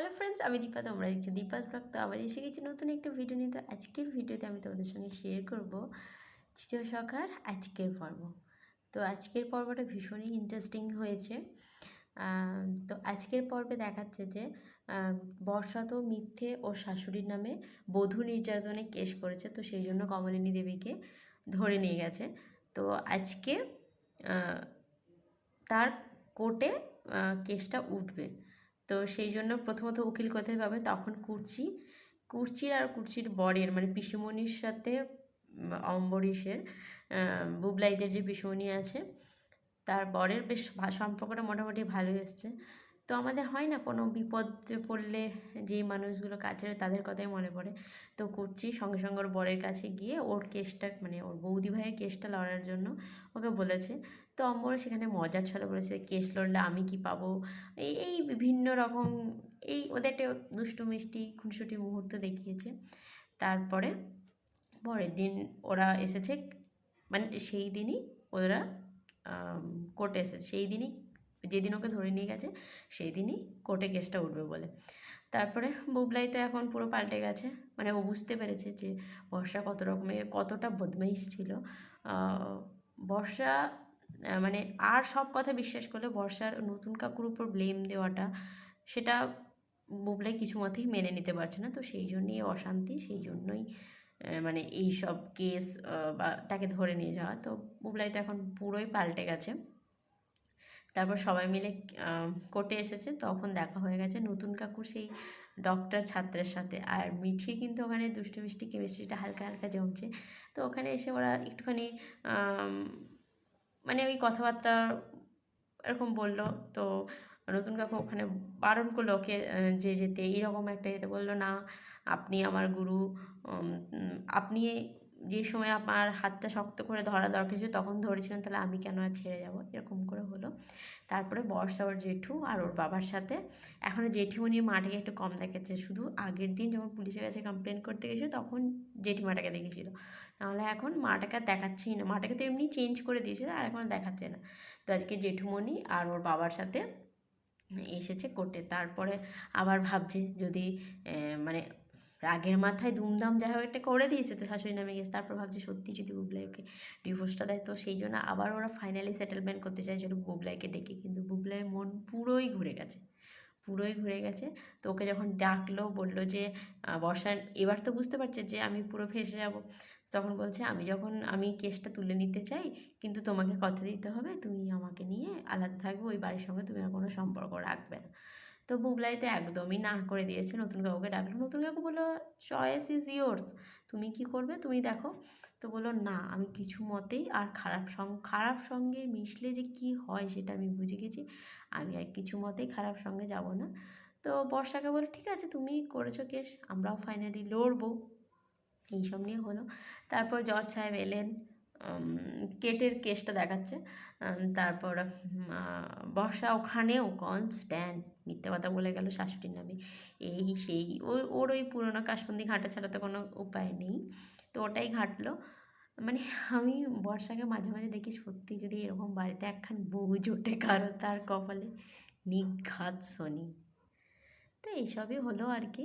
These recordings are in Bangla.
হ্যালো ফ্রেন্ডস আমি দীপা, তোমরা দেখছ দীপাস ব্লগ। তো আবার এসে গেছি নতুন একটা ভিডিও নিয়ে। তো আজকের ভিডিওতে আমি তোমাদের সঙ্গে শেয়ার করব চিরসখার আজকের পর্ব। তো আজকের পর্বটা ভীষণই ইন্টারেস্টিং হয়েছে। তো আজকের পর্বে দেখাচ্ছে যে বর্ষা তো মিথ্যে ও শাশুড়ির নামে বধূ নির্যাতনে কেস করেছে। তো সেই জন্য কমলিনী দেবীকে ধরে নিয়ে গেছে। তো আজকে তার কোর্টে কেসটা উঠবে। তো সেই জন্য প্রথমত উকিল কোথায় পাবে? তখন কুর্চি। কুর্চির আর কুর্চির বরের মানে পিসুমণির সাথে অম্বরীশের বুবলাইদের যে পিসুমণি আছে, তার বরের বেশ সম্পর্কটা মোটামুটি ভালোই এসছে। তো আমাদের হয় না কোনো বিপদে পড়লে যেই মানুষগুলো কাছে তাদের কথাই মনে পড়ে। তো কুর্চি সঙ্গে সঙ্গে ওর বরের কাছে গিয়ে ওর কেসটা মানে ওর বৌদি ভাইয়ের কেসটা লড়ার জন্য ওকে বলেছে। তো অম্বর সেখানে মজার ছলে বলেছে কেস লড়লে আমি কি পাবো? এই এই বিভিন্ন রকম, এই ওদের একটা দুষ্টু মিষ্টি খুনসুটি মুহূর্ত দেখিয়েছে। তারপরে পরের দিন ওরা এসেছে মানে সেই দিনই ওরা কোর্টে এসেছে। সেই দিনই, যেদিন ওকে ধরে নিয়ে গেছে, সেই দিনই কোর্টে কেসটা উঠবে বলে। তারপরে বুবলাই তো এখন পুরো পাল্টে গেছে। মানে ও বুঝতে পেরেছে যে বর্ষা কত রকমের, কতটা বদমাইশ ছিল। বর্ষা মানে আর সব কথা বিশ্বাস করলে বর্ষার নতুন কাকুর উপর ব্লেম দেওয়াটা, সেটা বুবলাই কিছু মতেই মেনে নিতে পারছে না। তো সেই জন্যই অশান্তি, সেই জন্যই মানে এই সব কেস বা তাকে ধরে নিয়ে যাওয়া। তো বুবলাই তো এখন পুরোই পাল্টে গেছে। তারপর সবাই মিলে কোর্টে এসেছে। তখন দেখা হয়ে গেছে নতুন কাকুর সেই ডক্টর ছাত্রের সাথে। আর মিঠি কিন্তু ওখানে দুষ্টু মিষ্টি কেমিস্ট্রিটা হালকা হালকা জমছে। তো ওখানে এসে ওরা একটুখানি মানে ওই কথাবার্তা এরকম বলল। তো নতুন কাকু ওখানে বারণ করল ওকে যে যেতে, এইরকম একটা যেতে বলল, না, আপনি আমার গুরু আপনি যে সময় আমার হাতটা শক্ত করে ধরা দরকার ছিল তখন ধরেছিলেন তাহলে আমি কেন আর ছেড়ে যাব? এরকম করে হলো। তারপরে বর্ষা ওর জেঠু আর ওর বাবার সাথে। এখন জেঠিমণি মাটাকে একটু কম দেখেছে। শুধু আগের দিন যখন পুলিশের কাছে কমপ্লেন করতে গেছিল, তখন জেঠিমাটাকে দেখেছিল। নাহলে এখন মাটাকে দেখাচ্ছেই না। মাটাকে তো এমনি চেঞ্জ করে দিয়েছিল, আর এখন দেখাচ্ছে না। তো আজকে জেঠুমণি আর ওর বাবার সাথে এসেছে কোর্টে। তারপরে আবার ভাবছে যদি মানে রাগের মাথায় দুমদাম যা হোক একটা করে দিয়েছে তো শাশুড়ি নামে গেছে। তারপর ভাবছে সত্যি যদি বুবলাই ওকে ডিভোর্সটা দেয়, তো সেই জন্য আবার ওরা ফাইনালি সেটেলমেন্ট করতে চাইছিল বুবলাইকে ডেকে। কিন্তু বুবলাইয়ের মন পুরোই ঘুরে গেছে, পুরোই ঘুরে গেছে। তো ওকে যখন ডাকলো, বলল যে বর্ষা এবার তো বুঝতে পারছে যে আমি পুরো ফেসে যাব। তখন বলছে, আমি যখন, আমি কেসটা তুলে নিতে চাই, কিন্তু তোমাকে কথা দিতে হবে, তুমি আমাকে নিয়ে আলাদা থাকবে, ওই বাড়ির সঙ্গে তুমি আর কোনো সম্পর্ক রাখবে না। তো বুবলাই তো একদমই না করে দিয়েছে নতুন কাকুকে ডাকলো। নতুন কাকু বলল চয়েস ইজ ইয়োর্স তুমি কি করবে? তুমি দেখো। তো বলল, না, আমি কিছু মতেই আর খারাপ সঙ্গ খারাপ সঙ্গে মিশলে যে কি হয় সেটা আমি বুঝে গেছি। আমি আর কিছু মতেই খারাপ সঙ্গে যাব না। তো বর্ষাকে বলে ঠিক আছে, তুমি করেছ কেস, আমরাও ফাইনালি লড়বো। এইসব নিয়ে হলো। তারপর জজ সাহেব এলেন। কেটের কেসটা দেখাচ্ছে। তারপর বর্ষা ওখানেও কনস্ট্যান্ট মিথ্যে কথা বলে গেল শাশুড়ির নামে। এই সেই ওর ওর ওই পুরোনো কাশবন্দি ঘাটা ছাড়া তো কোনো উপায় নেই। তো ওটাই ঘাটলো। মানে আমি বর্ষাকে মাঝে মাঝে দেখি সত্যি যদি এরকম বাড়িতে একখান বউ জোটে কারও তার কপালে, নিঘাত শনি। তো এইসবই হলো আর কি।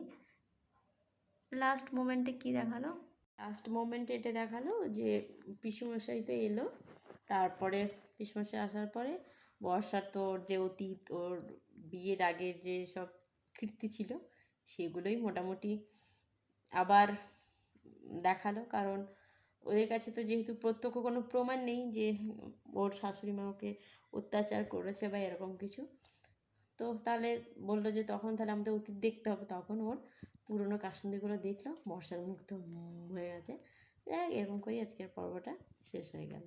লাস্ট মোমেন্টে কি দেখাল? লাস্ট মোমেন্টে এটা দেখাল যে পিসুমশাই তো এলো। তারপরে পিসুমশাই আসার পরে বর্ষার তো ওর যে অতীত, ওর বিয়ের আগের যে সব কীর্তি ছিল, সেগুলোই মোটামুটি আবার দেখাল। কারণ ওদের কাছে তো যেহেতু প্রত্যক্ষ কোনো প্রমাণ নেই যে ওর শাশুড়ি মা ওকে অত্যাচার করেছে বা এরকম কিছু, তো তাহলে বলল যে তখন তাহলে আমাদের অতীত দেখতে হবে। তখন ওর পুরোনো কাসন্দিগুলো দেখল বর্ষার মুখ হয়ে গেছে। যাই হোক, এরকম করেই আজকের পর্বটা শেষ হয়ে গেল।